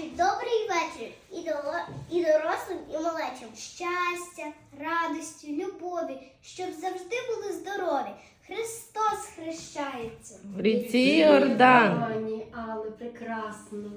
вечір, добрий вечір і дорослим, і малечим. Щастя, радості, любові, щоб завжди були здорові. Христос хрещається. В ріці Йордан. але прекрасно.